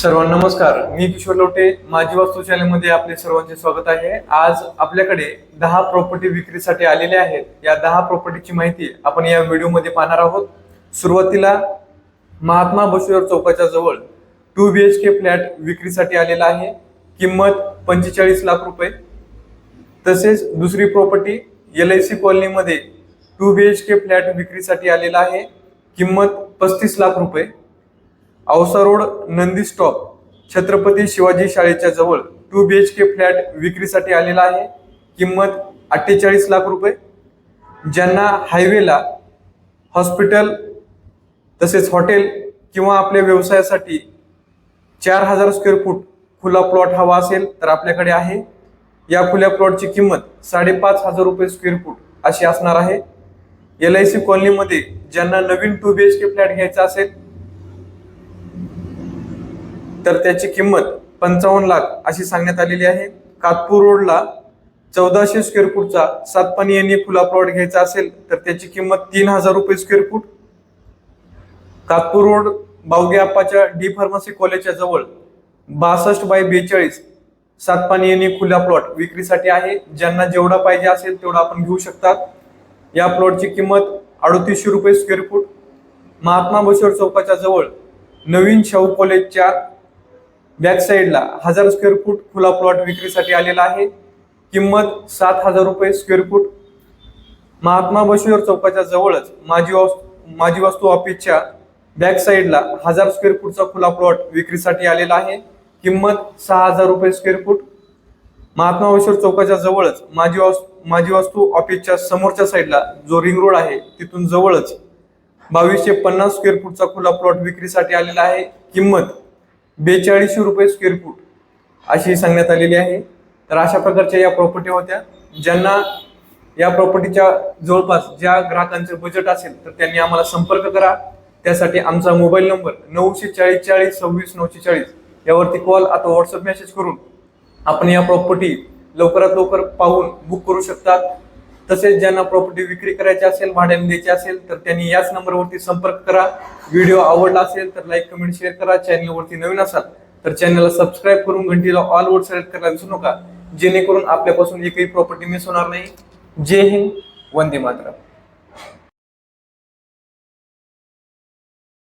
सर्वांना नमस्कार. मी किशोर लोटे माझी वास्तू चॅनलमध्ये आपले सर्वांचे स्वागत आहे. आज आपल्याकडे दहा प्रॉपर्टी विक्रीसाठी आलेले आहेत. या दहा प्रॉपर्टीची माहिती आपण या व्हिडिओमध्ये पाहणार आहोत. सुरुवातीला महात्मा बसवेश्वर चौकाच्या जवळ two B H K flat विक्रीसाठी आलेला आहे. किंमत पंचेचाळीस लाख रुपये. तसेच दुसरी प्रॉपर्टी एल आय सी कॉलनीमध्ये two B H K flat विक्रीसाठी आलेला आहे. किंमत पस्तीस लाख रुपये. औसा रोड नंदी स्टॉप छत्रपती शिवाजी शाळेच्या जवळ two B H K flat विक्रीसाठी आलेला आहे. किंमत अठ्ठेचाळीस लाख रुपये. ज्यांना हायवेला हॉस्पिटल तसेच हॉटेल किंवा आपल्या व्यवसायासाठी चार हजार स्क्वेअर फूट खुला प्लॉट हवा असेल तर आपल्याकडे आहे. या खुल्या प्लॉटची किंमत साडेपाच हजार रुपये स्क्वेअर फूट अशी असणार आहे. एल आय सी कॉलनीमध्ये ज्यांना नवीन two B H K flat घ्यायचा असेल तर त्याची किंमत पंचावन्न लाख अशी सांगण्यात आलेली आहे. कातपूर रोडला चौदाशे स्क्वेअर फूटचा सातपाणी यांनी खुला प्लॉट घ्यायचा असेल तर त्याची किंमत तीन हजार रुपये square foot Katpur road Bavge आप्पाच्या D pharmacy कॉलेजच्या जवळ बासष्ट बाय बेचाळीस सातपाणी यांनी खुला प्लॉट विक्रीसाठी आहे. ज्यांना जेवढा पाहिजे असेल तेवढा आपण घेऊ शकतात. या प्लॉटची किंमत अडतीसशे रुपये स्क्वेअर फूट महात्मा बसवेश्वर चौकाच्या जवळ नवीन शाहू कॉलेजच्या बॅक साईडला हजार स्क्वेअर फूट खुला प्लॉट विक्रीसाठी आलेला आहे. किंमत सात हजार रुपये स्क्वेअर फूट महात्मा बशेवर चौकाच्या जवळच माझी वास्तू माझी वास्तू ऑफिसच्या बॅक साईडला हजार स्क्वेअर फूटचा खुला प्लॉट विक्रीसाठी आलेला आहे. किंमत सहा हजार रुपये स्क्वेअर फूट महात्मा बसवेश्वर चौकाच्या जवळच माझी वास्तू माझी वास्तू ऑफिसच्या समोरच्या साईडला जो रिंग रोड आहे तिथून जवळच बावीसशे पन्नास स्क्वेअर फूटचा खुला प्लॉट विक्रीसाठी आलेला आहे. किंमत बेचाळीसशे रुपये स्क्वेअर फूट अशी सांगण्यात आलेली आहे. तर अशा प्रकारच्या या प्रॉपर्टी होत्या ज्यांना या प्रॉपर्टीच्या जवळपास ज्या ग्राहकांचं बजेट असेल तर त्यांनी आम्हाला संपर्क करा. त्यासाठी आमचा मोबाईल नंबर नऊशे चाळीस चाळीस सव्वीस नऊशे चाळीस यावरती कॉल अथवा व्हॉट्सअप मेसेज करून आपण या प्रॉपर्टी लवकरात लवकर पाहून बुक करू शकतात. तसेच ज्यांना प्रॉपर्टी विक्री करायची असेल भाड्याने द्यायची असेल तर त्यांनी याच नंबरवरती संपर्क करा. व्हिडिओ आवडला असेल तर लाईक कमेंट शेअर करा. चॅनलवरती नवीन असाल तर चॅनलला सबस्क्राईब करून घंटीला ऑल वर सिलेक्ट करायला विसरू नका. जेणेकरून आपल्यापासून एकही प्रॉपर्टी मिस होणार नाही. जय हिंद. वंदे मातरम.